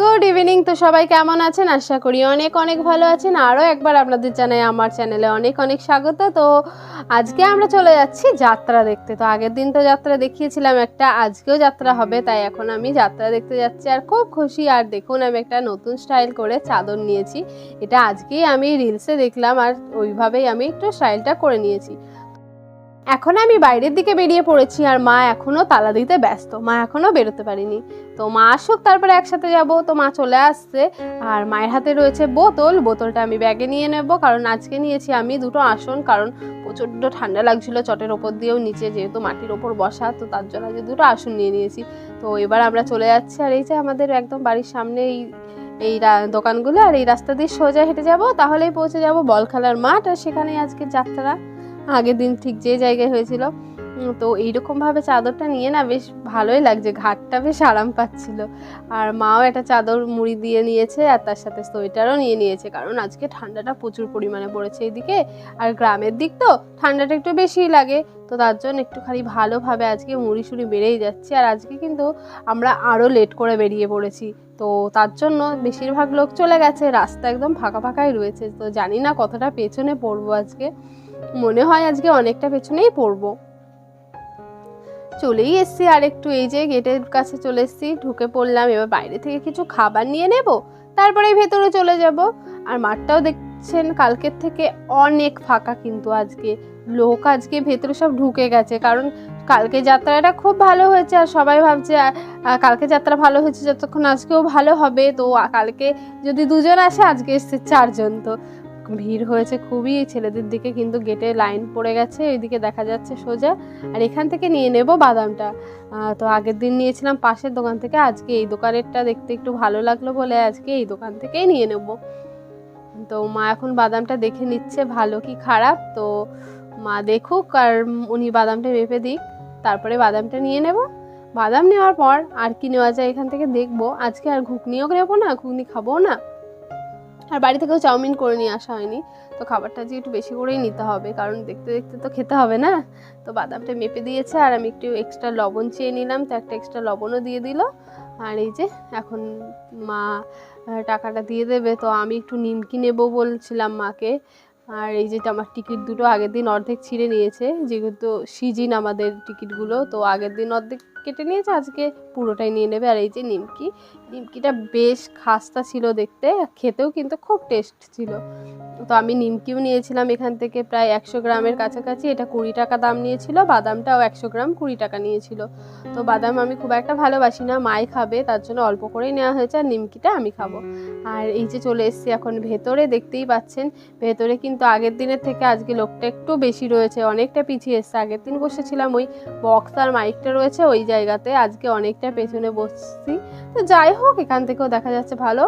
Good evening তো সবাই কেমন আছেন? আশা করি অনেক অনেক ভালো আছেন। আরও একবার আপনাদের জানাই আমার চ্যানেলে অনেক অনেক স্বাগত। তো আজকে আমরা চলে যাচ্ছি যাত্রা দেখতে। তো আগের দিন তো যাত্রা দেখিয়েছিলাম একটা, আজকেও যাত্রা হবে, তাই এখন আমি যাত্রা দেখতে যাচ্ছি। আর খুব খুশি, আর দেখুন আমি একটা নতুন স্টাইল করে চাদর নিয়েছি। এটা আজকেই আমি রিলসে দেখলাম, আর ওইভাবেই আমি একটু স্টাইলটা করে নিয়েছি। এখন আমি বাইরের দিকে বেরিয়ে পড়েছি আর মা এখনও তালা দিতে ব্যস্ত। মা এখনও বেরোতে পারিনি। তো মা আসুক, তারপরে একসাথে যাব। তো মা চলে আসছে আর মায়ের হাতে রয়েছে বোতল। বোতলটা আমি ব্যাগে নিয়ে নেব কারণ আজকে নিয়েছি আমি দুটো আসন কারণ প্রচণ্ড ঠান্ডা লাগছিল চটের ওপর দিয়েও নিচে যেহেতু মাটির ওপর বসা, তো তার জন্য আজকে দুটো আসন নিয়ে নিয়েছি। তো এবার আমরা চলে যাচ্ছি আর এই যে আমাদের একদম বাড়ির সামনে এই এই দোকানগুলো আর এই রাস্তা দিয়ে সোজা হেঁটে যাব। তাহলেই পৌঁছে যাব বল খেলার মাঠ আর সেখানেই আজকে যাত্রা। আগের দিন ঠিক যে জায়গায় হয়েছিল। তো এইরকমভাবে চাদরটা নিয়ে না বেশ ভালোই লাগছে, ঘাটটা বেশ আরাম পাচ্ছিল। আর মাও একটা চাদর মুড়ি দিয়ে নিয়েছে আর তার সাথে সোয়েটারও নিয়ে নিয়েছে, কারণ আজকে ঠান্ডাটা প্রচুর পরিমাণে পড়েছে এইদিকে। আর গ্রামের দিক তো ঠান্ডাটা একটু বেশিই লাগে, তো তার জন্য একটুখানি ভালোভাবে আজকে মুড়ি সুড়ি বেড়েই যাচ্ছে। আর আজকে কিন্তু আমরা আরও লেট করে বেরিয়ে পড়েছি, তো তার জন্য বেশিরভাগ লোক চলে গেছে, রাস্তা একদম ফাঁকা ফাঁকাই রয়েছে। তো জানি না কতটা পেছনে পড়ব আজকে। মনে হয় আজকে অনেকটা পেছনেই পড়ব। চলেই এসছি আর একটু এই যে গেটের কাছে চলে এসছি, ঢুকে পড়লাম, এবার বাইরে থেকে কিছু খাবার নিয়ে নেব, তারপরে ভেতরে চলে যাব। আর মাঠটাও দেখছেন, কালকের থেকে অনেক ফাঁকা কিন্তু আজকে। লোক আজকে ভেতরে সব ঢুকে গেছে, কারণ কালকে যাত্রাটা খুব ভালো হয়েছে আর সবাই ভাবছে কালকে যাত্রা ভালো হয়েছে, যতক্ষণ আজকেও ভালো হবে। তো কালকে যদি দুজন আসে, আজকে এসছে চারজন। তো ভিড় হয়েছে খুবই ছেলেদের দিকে কিন্তু গেটে লাইন পড়ে গেছে, ওইদিকে দেখা যাচ্ছে সোজা। আর এখান থেকে নিয়ে নেব বাদামটা। তো আগের দিন নিয়েছিলাম পাশের দোকান থেকে, আজকে এই দোকানেরটা দেখতে একটু ভালো লাগল বলে আজকে এই দোকান থেকেই নিয়ে নেব। তো মা এখন বাদামটা দেখে নিচ্ছে, ভালো কি খারাপ? তো মা দেখুক আর উনি বাদামটা মেপে দিক, তারপরে বাদামটা নিয়ে নেব। বাদাম নেওয়ার পর আর কি নেওয়া যায় এখান থেকে দেখব। আজকে আর ঘুগনিও নেব না, ঘুগনি খাব না। আর বাড়ি থেকেও চাউমিন করে নিয়ে আসা হয়নি, তো খাবারটা যে একটু বেশি করেই নিতে হবে, কারণ দেখতে দেখতে তো খেতে হবে না। তো বাদামটা মেপে দিয়েছে আর আমি একটু এক্সট্রা লবণ চেয়ে নিলাম, তো একটা এক্সট্রা লবণও দিয়ে দিল। আর এই যে এখন মা টাকাটা দিয়ে দেবে, তো আমি একটু নিমকি নেব বলছিলাম মাকে। আর এই যে আমার টিকিট দুটো আগের দিন অর্ধেক ছিঁড়ে নিয়েছে, যেহেতু সিজিন আমাদের টিকিটগুলো, তো আগের দিন অর্ধেক কেটে নিয়েছে, আজকে পুরোটাই নিয়ে নেবে। আর এই যে নিমকি, নিমকিটা বেশ খাস্তা ছিল দেখতে, খেতেও কিন্তু খুব টেস্ট ছিল। তো আমি নিমকিও নিয়েছিলাম এখান থেকে প্রায় একশো গ্রামের কাছাকাছি। এটা কুড়ি টাকা দাম নিয়েছিল, বাদামটাও একশো গ্রাম কুড়ি টাকা নিয়েছিল। তো বাদাম আমি খুব একটা ভালোবাসি না, মাই খাবে, তার জন্য অল্প করেই নেওয়া হয়েছে, আর নিমকিটা আমি খাব। আর এই যে চলে এসেছি এখন ভেতরে, দেখতেই পাচ্ছেন, ভেতরে কিন্তু আগের দিনের থেকে আজকে লোকটা একটু বেশি রয়েছে, অনেকটা পিছিয়ে এসছে। আগের দিন বসেছিলাম ওই বক্স আর মাইকটা রয়েছে, ওই জায়গাতে আজকে অনেকটা পেছনে বসছি। তো যাই হোক, এখান থেকেও দেখা যাচ্ছে ভালো।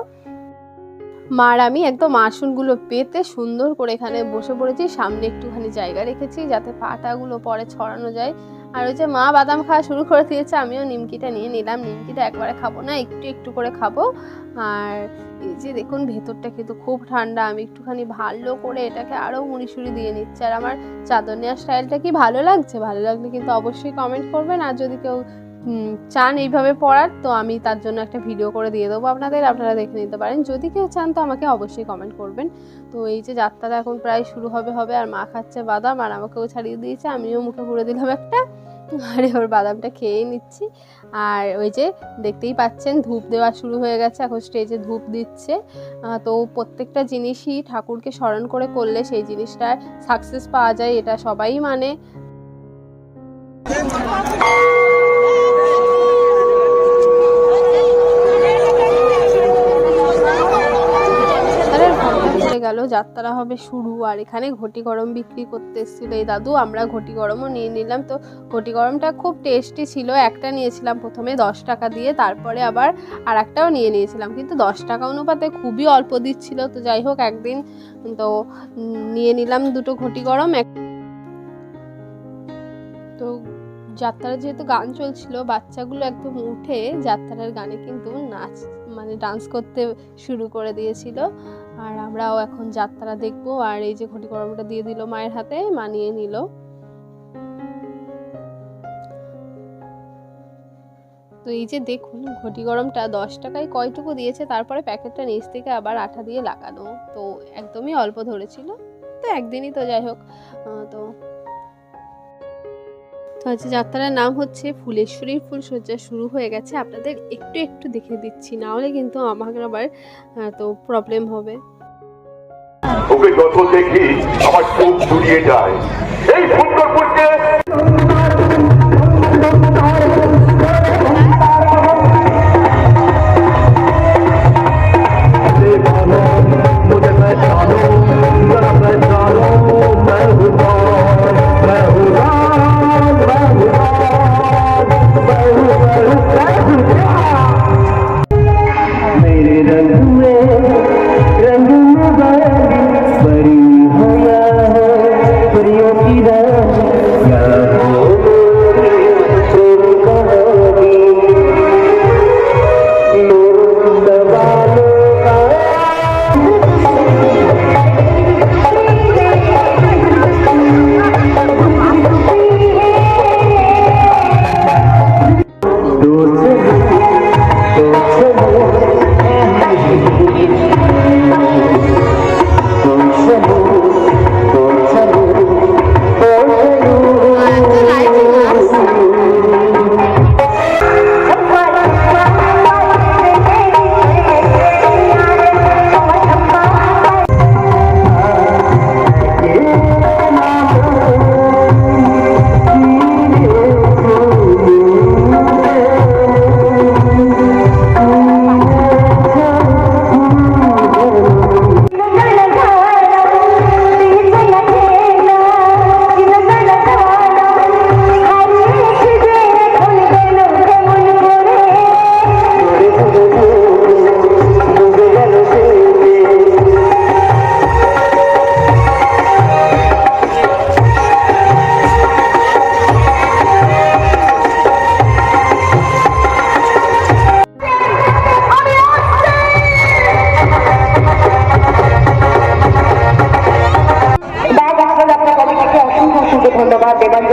মার আমি একদম আসনগুলো পেতে সুন্দর করে এখানে বসে পড়েছি। সামনে একটুখানি জায়গা রেখেছি যাতে পাটাগুলো পরে ছড়ানো যায়। আর ওই যে মা বাদাম খাওয়া শুরু করে দিয়েছে, আমিও নিমকিটা নিয়ে নিলাম। নিমকিটা একবারে খাব না, একটু একটু করে খাব। আর এই যে দেখুন, ভেতরটা কিন্তু খুব ঠান্ডা। আমি একটুখানি ভালো করে এটাকে আরও মুড়ি সুড়ি দিয়ে নিচ্ছি। আর আমার চাদর নেওয়ার স্টাইলটা কি ভালো লাগছে? ভালো লাগলে কিন্তু অবশ্যই কমেন্ট করবেন। আর যদি কেউ চান এইভাবে পড়ার, তো আমি তার জন্য একটা ভিডিও করে দিয়ে দেবো আপনাদের, আপনারা দেখে নিতে পারেন। যদি কেউ চান তো আমাকে অবশ্যই কমেন্ট করবেন। তো এই যে যাত্রাটা এখন প্রায় শুরু হবে হবে, আর মা খাচ্ছে বাদাম, আর আমাকেও ছাড়িয়ে দিয়েছে, আমিও মুখে পুরে দিলাম একটা। আর, ওর বাদামটা খেয়েই নিচ্ছি। আর ওই যে দেখতেই পাচ্ছেন, ধূপ দেওয়া শুরু হয়ে গেছে, এখন স্টেজে ধূপ দিচ্ছে। তো প্রত্যেকটা জিনিসই ঠাকুরকে স্মরণ করে করলে সেই জিনিসটার সাকসেস পাওয়া যায়, এটা সবাই মানে। যাত্রা হবে শুরু। আর এখানে ঘটি গরম বিক্রি করতে এসেছিল। এই দাদু, আমরা ঘটি গরমও নিয়ে নিলাম। তো ঘটি গরমটা খুব টেস্টি ছিল। একটা নিয়েছিলাম প্রথমে দশ টাকা দিয়ে, তারপরে আবার আর একটাও নিয়ে নিয়েছিলাম। কিন্তু দশ টাকা অনুপাতে খুবই অল্প দিচ্ছিল। তো যাই হোক, একদিন তো নিয়ে নিলাম দুটো ঘটি গরম। এক তো যাত্রার যেহেতু গান চলছিল, বাচ্চাগুলো একদম উঠে যাত্রার গানে কিন্তু নাচ মানে ডান্স করতে শুরু করে দিয়েছিল। আর আমরাও এখন যাত্রা দেখব। আর এই যে ঘটি গরমটা দিয়ে দিল মায়ের হাতে, মানিয়ে নিল। তো এই যে দেখুন ঘটি গরমটা দশ টাকায় কয়টুকু দিয়েছে, তারপরে প্যাকেটটা নিচ থেকে আবার আঠা দিয়ে লাগানো। তো একদমই অল্প ধরেছিল। তো একদিনই তো যাই হোক তো তো আজ যাত্রার নাম হচ্ছে ফুলেশ্বরীর ফুল সজ্জা শুরু হয়ে গেছে। আপনাদের একটু একটু দেখে দিচ্ছি, না হলে কিন্তু আমাকে আবার তো প্রবলেম হবে। ওকে যত দেখি, আমার চোখ জুড়িয়ে যায়।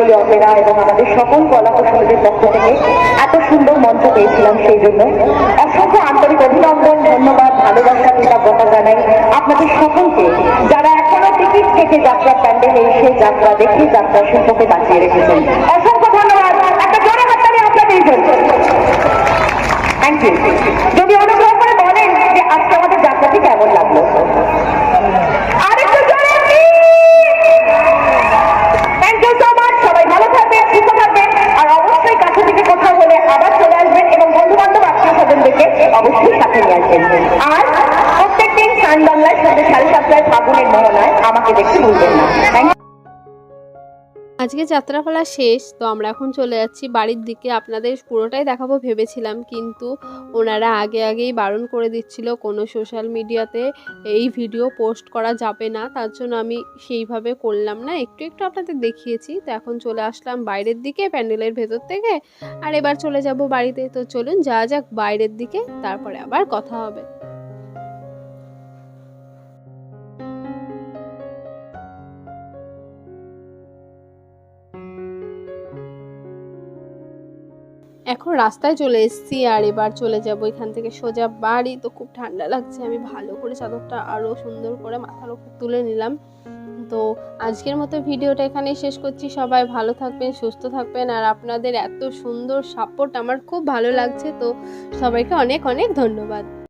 ধন্যবাদ অপেরা এবং আমাদের সকল কলা কৌশলীদের পক্ষ থেকে এত সুন্দর মঞ্চ পেয়েছিলাম সেই জন্য। অসংখ্য আন্তরিক অভিনন্দন, ধন্যবাদ, ভালোবাসা কৃতজ্ঞতা জানাই আপনাদের সকলকে যারা এখনও টিকিট কেটে যাত্রা প্যান্ডেলে এসে যাত্রা দেখে যাত্রা শিল্পকে বাঁচিয়ে রেখেছেন। অসংখ্য ধন্যবাদ। একটা জোরে হাততালি আপনাদের থ্যাংক ইউ যদি ফাগুনের মোহনায় আমাকে দেখতে ভুলবেন না। আজকে যাত্রাপালা শেষ, তো আমরা এখন চলে যাচ্ছি বাড়ির দিকে। আপনাদের পুরোটাই দেখাবো ভেবেছিলাম, কিন্তু ওনারা আগে আগেই বারণ করে দিচ্ছিল কোনো সোশ্যাল মিডিয়াতে এই ভিডিও পোস্ট করা যাবে না। তার জন্য আমি সেইভাবে করলাম না। একটু একটু আপনাদের দেখিয়েছি। তো এখন চলে আসলাম বাইরের দিকে, প্যান্ডেলের ভেতর থেকে। আর এবার চলে যাব বাড়িতে। তো চলুন যা যাক বাইরের দিকে, তারপরে আবার কথা হবে। এখন রাস্তায় চলে এসেছি আর এবার চলে যাব এখান থেকে সোজা বাড়ি। তো খুব ঠান্ডা লাগছে, আমি ভালো করে চাদরটা আরও সুন্দর করে মাথার উপর তুলে নিলাম। তো আজকের মতো ভিডিওটা এখানেই শেষ করছি। সবাই ভালো থাকবেন, সুস্থ থাকবেন আর আপনাদের এত সুন্দর সাপোর্ট আমার খুব ভালো লাগছে। তো সবাইকে অনেক অনেক ধন্যবাদ।